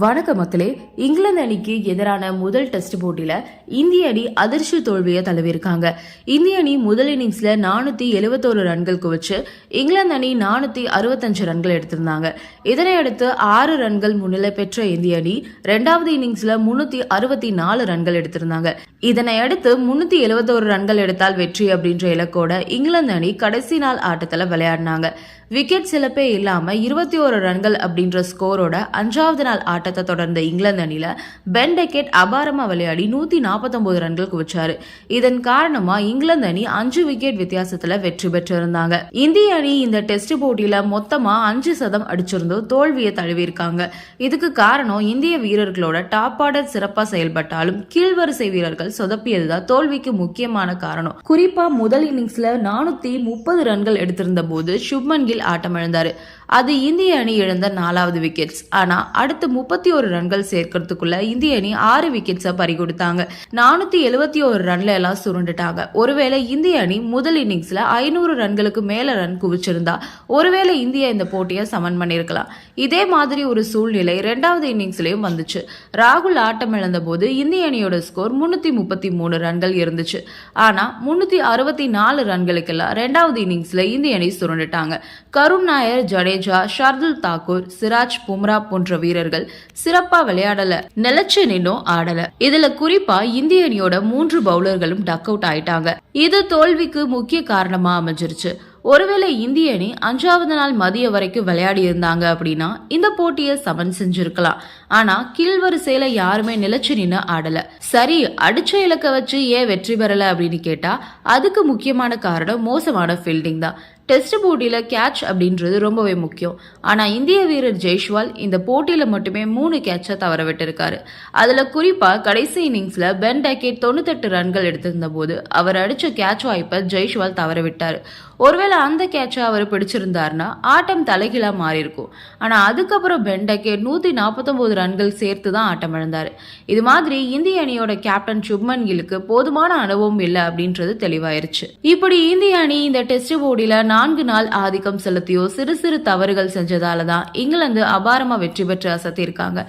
வணக்க மக்களே இங்கிலாந்து அணிக்கு எதிரான முதல் டெஸ்ட் போட்டியில இந்திய அணி அதிர்ச்சி தோல்வியை தழுவியிருக்காங்க. இந்திய அணி முதல் இன்னிங்ஸ்ல நானூத்தி எழுபத்தோரு ரன்கள் குவிச்சு இங்கிலாந்து அணி நானூத்தி அறுபத்தஞ்சு ரன்கள் எடுத்திருந்தாங்க. இதனை அடுத்து ஆறு ரன்கள் முன்னிலை பெற்ற இந்திய அணி ரெண்டாவது இன்னிங்ஸ்ல முன்னூத்தி அறுபத்தி நாலு ரன்கள் எடுத்திருந்தாங்க. இதனை அடுத்து முன்னூத்தி எழுபத்தோரு ரன்கள் எடுத்தால் வெற்றி அப்படின்ற இலக்கோட இங்கிலாந்து அணி கடைசி நாள் ஆட்டத்துல விளையாடினாங்க. விக்கெட் சிலப்பே இல்லாமல் இருபத்தி ஒரு ரன்கள் அப்படின்ற ஸ்கோரோட அஞ்சாவது நாள் ஆட்டத்தை தொடர்ந்த இங்கிலாந்து அணியில பென் டெக்கெட் அபாரமாக விளையாடி நூத்தி நாற்பத்தொம்போது ரன்கள் குவிச்சாரு. இதன் காரணமா இங்கிலாந்து அணி அஞ்சு விக்கெட் வித்தியாசத்துல வெற்றி பெற்றிருந்தாங்க. இந்திய அணி இந்த டெஸ்ட் போட்டியில மொத்தமா அஞ்சு சதம் அடிச்சிருந்தும் தோல்வியை தழுவியிருக்காங்க. இதுக்கு காரணம் இந்திய வீரர்களோட டாப் ஆர்டர் சிறப்பா செயல்பட்டாலும் கீழ்வரிசை வீரர்கள் சொதப்பியதுதான் தோல்விக்கு முக்கியமான காரணம். குறிப்பா முதல் இன்னிங்ஸ்ல நானூத்தி முப்பது ரன்கள் எடுத்திருந்த போது சுப்மன் கில் ஆட்டமிழந்தாரு. அது இந்திய அணி இழந்த நாலாவது விக்கெட்ஸ் ஆனா அடுத்து முப்பத்தி ஒரு ரன்கள் சேர்க்கறதுக்குள்ள இந்திய அணி ஆறு விக்கெட்ஸை பறிகொடுத்தாங்க. நானூற்றி நானூத்தி ஒரு ரன்ல எல்லாம் சுருண்டுட்டாங்க. ஒருவேளை இந்திய அணி முதல் இன்னிங்ஸ்ல ஐநூறு ரன்களுக்கு மேல ரன் குவிச்சிருந்தா ஒருவேளை இந்தியா இந்த போட்டியை சமன் பண்ணிருக்கலாம். இதே மாதிரி ஒரு சூழ்நிலை ரெண்டாவது இன்னிங்ஸ்லயும் வந்துச்சு. ராகுல் ஆட்டம் இழந்த போது இந்திய அணியோட ஸ்கோர் முன்னூத்தி முப்பத்தி மூணு ரன்கள் இருந்துச்சு. ஆனா முன்னூத்தி அறுபத்தி நாலு ரன்களுக்கெல்லாம் ரெண்டாவது இன்னிங்ஸ்ல இந்திய அணி சுருண்டுட்டாங்க. கருண் நாயர் ஜடேஜா ஷார்துல் தாக்கூர் சிராஜ் பும்ரா போன்ற வீரர்கள் சிறப்பா விளையாடல. நிலைச்சு நின்னும் ஆடல. இதுல குறிப்பா இந்திய அணியோட மூன்று பவுலர்களும் டக் அவுட் ஆயிட்டாங்க. இது தோல்விக்கு முக்கிய காரணமா அமைஞ்சிருச்சு. ஒருவேளை இந்திய அணி அஞ்சாவது நாள் மதிய வரைக்கும் விளையாடி இருந்தாங்க அப்படின்னா இந்த போட்டியை சமன் செஞ்சிருக்கலாம். ஆனா கீழ்வரிசையில யாருமே நிலைச்சு நின்று ஆடல. சரி அடிச்ச இலக்க வச்சு ஏன் வெற்றி பெறல அப்படின்னு கேட்டா அதுக்கு முக்கியமான காரணம் மோசமான ஃபீல்டிங் தான். டெஸ்ட் போட்டியில் கேட்ச் அப்படின்றது ரொம்பவே முக்கியம். ஆனால் இந்திய வீரர் ஜெய்ஷ்வால் இந்த போட்டியில் மட்டுமே மூணு கேட்சை தவற விட்டிருக்காரு அதில் குறிப்பாக கடைசி இன்னிங்ஸில் பென் டேக்கெட் தொண்ணூத்தெட்டு ரன்கள் எடுத்திருந்த போது அவர் அடித்த கேட்ச் வாய்ப்பை ஜெய்ஷ்வால் தவற விட்டார் ஒருவேளை அந்த கேட்சை அவர் பிடிச்சிருந்தாருன்னா ஆட்டம் தலைகீழாக மாறியிருக்கும். ஆனால் அதுக்கப்புறம் பென் டேக்கெட் நூற்றி நாற்பத்தொம்போது ரன்கள் சேர்த்து தான் ஆட்டம் இழந்தார். இது மாதிரி இந்திய அணியோட கேப்டன் சுப்மன் கிலுக்கு போதுமான அனுபவம் இல்லை அப்படின்றது தெளிவாயிருச்சு. இப்படி இந்திய அணி இந்த டெஸ்ட் போர்டில் நான்கு நாள் ஆதிக்கம் செலுத்தியோ சிறு சிறு தவறுகள் செஞ்சதால தான் இங்கிலாந்து அபாரமாக வெற்றி பெற்று அசத்தியிருக்காங்க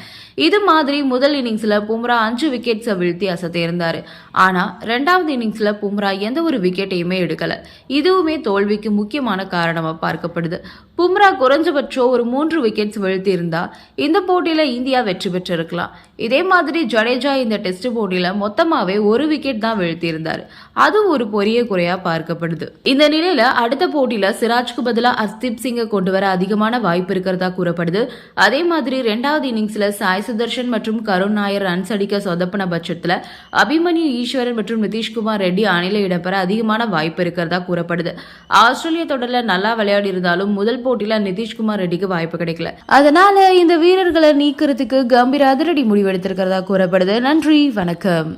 இது மாதிரி முதல் இன்னிங்ஸில் பும்ரா அஞ்சு விக்கெட்ஸை வீழ்த்தி அசத்தியிருந்தார் ஆனால் ரெண்டாவது இன்னிங்ஸில் பும்ரா எந்த ஒரு விக்கெட்டையுமே எடுக்கலை. இதுவுமே தோல்விக்கு முக்கியமான காரணமாக பார்க்கப்படுது. பும்ரா குறைஞ்சபட்சம் ஒரு மூன்று விக்கெட்ஸ் வீழ்த்தியிருந்தா இந்த போட்டியில் இந்தியா வெற்றி பெற்றிருக்கலாம். இதே மாதிரி ஜடேஜா இந்த டெஸ்ட் போட்டியில் மொத்தமாகவே ஒரு விக்கெட் தான் வீழ்த்தியிருந்தார். அதுவும் அது ஒரு பொரிய குறையாக பார்க்கப்படுது. இந்த நிலையில் அடுத்த போட்டியில சிராஜ்க்கு பதிலா அஸ்தீப் சிங்கை கொண்டு வர அதிகமான வாய்ப்பு இருக்கிறதா கூறப்படுது. அதே மாதிரி ரெண்டாவது இன்னிங்ஸ்ல சாய் சுதர்ஷன் மற்றும் கருண் நாயர் ரன்ஸ் அடிக்க சொதப்பின பட்சத்துல அபிமன்யு ஈஸ்வரன் மற்றும் நிதிஷ்குமார் ரெட்டி அணில இடம்பெற அதிகமான வாய்ப்பு இருக்கிறதா கூறப்படுது. ஆஸ்திரேலிய தொடர்ல நல்லா விளையாடி இருந்தாலும் முதல் போட்டியில நிதிஷ்குமார் ரெட்டிக்கு வாய்ப்பு கிடைக்கல. அதனால இந்த வீரர்களை நீக்கிறதுக்கு கம்பீர் அதிரடி முடிவெடுத்திருக்கிறதா கூறப்படுது. நன்றி வணக்கம்.